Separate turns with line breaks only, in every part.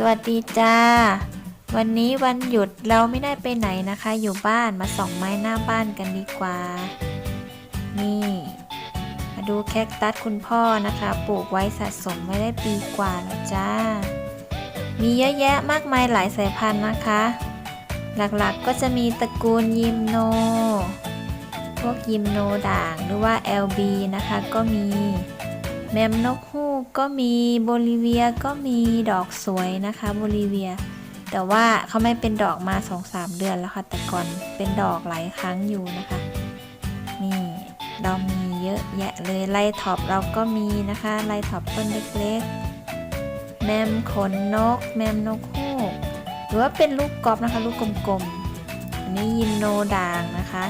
สวัสดีจ้า วันนี้วันหยุดเราไม่ได้ไปไหนนะคะ อยู่บ้านมาส่องไม้หน้าบ้านกันดีกว่า นี่ มาดูแคคตัสคุณพ่อนะคะ ปลูกไว้สะสมไว้ได้ปีกว่าแล้วจ้า มีเยอะแยะมากมายหลายสายพันธุ์นะคะ หลักๆก็จะมีตระกูลยิมโน พวกยิมโนด่างหรือว่า LB นะคะก็มี แมมนกฮูกก็มีโบลิเวียก็มีดอกสวยนะคะโบลิเวีย แต่ว่าเขาไม่เป็นดอกมา 2-3 เดือนแล้วค่ะ แต่ก่อนเป็นดอกหลายครั้งอยู่นะคะ นี่เรามีเยอะแยะเลยไลท็อปเราก็มีนะคะไลท็อปต้นเล็กๆ แมมขนนก แมมนกฮูก หรือว่าเป็นลูกกอล์ฟนะคะลูกกลมๆอันนี้ยิมโนด่างนะคะ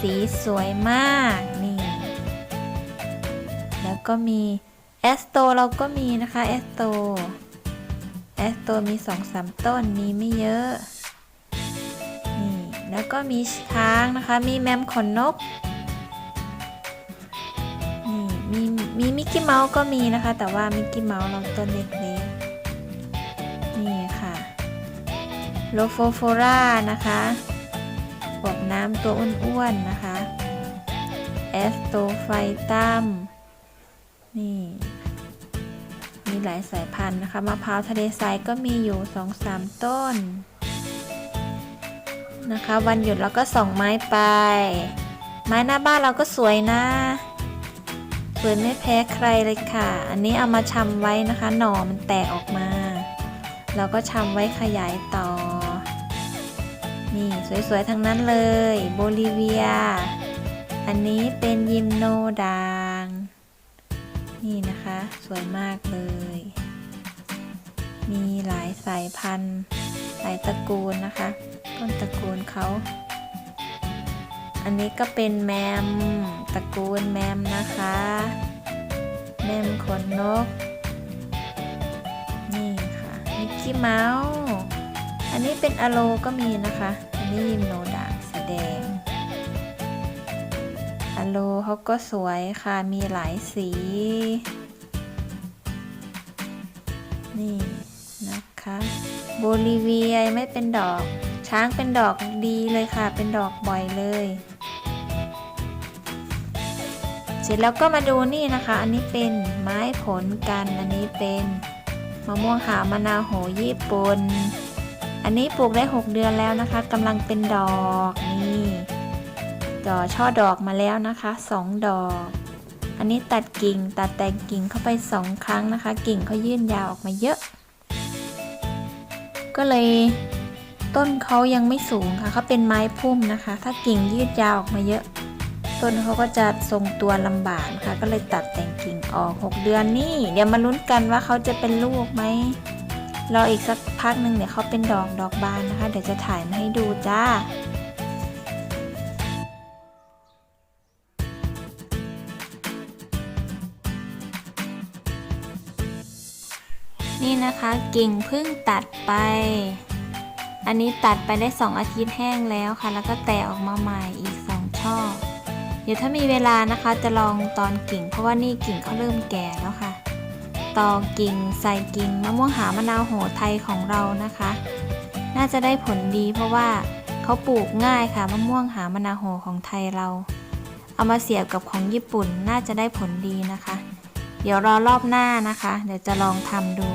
สีสวยมากนี่ แล้วก็มีแอสโตเราก็มีนะคะแอสโตแอสโตมีสองสามต้นมีไม่เยอะนี่แล้วก็มีช้างนะคะ มีแมมขนนกนี่มีมีมิกกี้เมาส์ก็มีนะคะ แต่ว่ามิกกี้เมาส์เราต้นเล็กๆนี่ค่ะโลโฟโฟรานะคะบวบน้ำตัวอ้วนๆนะคะแอสโตไฟตัม นี่ มีหลายสายพันธุ์นะคะมะพร้าวทะเลทรายก็มีอยู่สองสามต้น นะคะวันหยุดเราก็ส่องไม้ไป ไม้หน้าบ้านเราก็สวยนะสวยไม่แพ้ใครเลยค่ะ อันนี้เอามาชำไว้นะคะ หน่อมันแตกออกมา เราก็ชำไว้ขยายต่อ นี่สวยๆทั้งนั้นเลย โบลิเวีย อันนี้เป็นยิมโนดา นี่นะคะ สวยมากเลย มีหลายสายพันธุ์ หลายตระกูลนะคะ ต้นตระกูลเขา อันนี้ก็เป็นแมมตระกูลแมมนะคะ แมมขนนก นี่ค่ะ มิกกี้เมาส์ อันนี้เป็นอโลก็มีนะคะ อันนี้ยิมโนด่างสีแดง โลเขาก็สวยค่ะ มีหลายสี นี่นะคะ โบลิเวียไม่เป็นดอก ช้างเป็นดอกดีเลยค่ะ เป็นดอกบ่อยเลย เสร็จแล้วก็มาดูนี่นะคะ อันนี้เป็นไม้ผลกัน อันนี้เป็นมะม่วงหาวมะนาวโหญี่ปุ่น อันนี้ปลูกได้ 6 เดือนแล้วนะคะกำลังเป็นดอกนี่ จ่อช่อดอกมาแล้วนะคะ 2 ดอก อันนี้ตัดกิ่งตัดแต่งกิ่งเข้าไป 2 ครั้งนะคะ กิ่งเขายื่นยาวออกมาเยอะ ก็เลยต้นเขายังไม่สูงค่ะเขาเป็นไม้พุ่มนะคะ ถ้ากิ่งยืดยาวออกมาเยอะ ต้นเขาก็จะทรงตัวลำบากนะคะก็เลยตัดแต่งกิ่งออก 6 เดือนนี่เดี๋ยวมาลุ้นกันว่าเขาจะเป็นลูกไหมรออีกสักพักหนึ่งเดี๋ยวเขาเป็นดอกดอกบานนะคะ เดี๋ยวจะถ่ายมาให้ดูจ้า นี่นะคะกิ่งพิ่งตัดไป อันนี้ตัดไปได้ 2 อาทิตย์แห้งแล้วค่ะ แล้วก็แตกออกมาใหม่อีก 2 ช่อ เดี๋ยวถ้ามีเวลานะคะจะลองตอนกิ่ง เพราะว่านี่กิ่งเขาเริ่มแก่แล้วค่ะตอกิ่งใส่กิ่งมะม่วงหามะนาวโหไทยของเรานะคะ น่าจะได้ผลดีเพราะว่าเขาปลูกง่ายค่ะมะม่วงหามะนาวโหของไทยเรา เอามาเสียบกับของญี่ปุ่นน่าจะได้ผลดีนะคะ เดี๋ยวรอรอบหน้านะคะ เดี๋ยวจะลองทำดู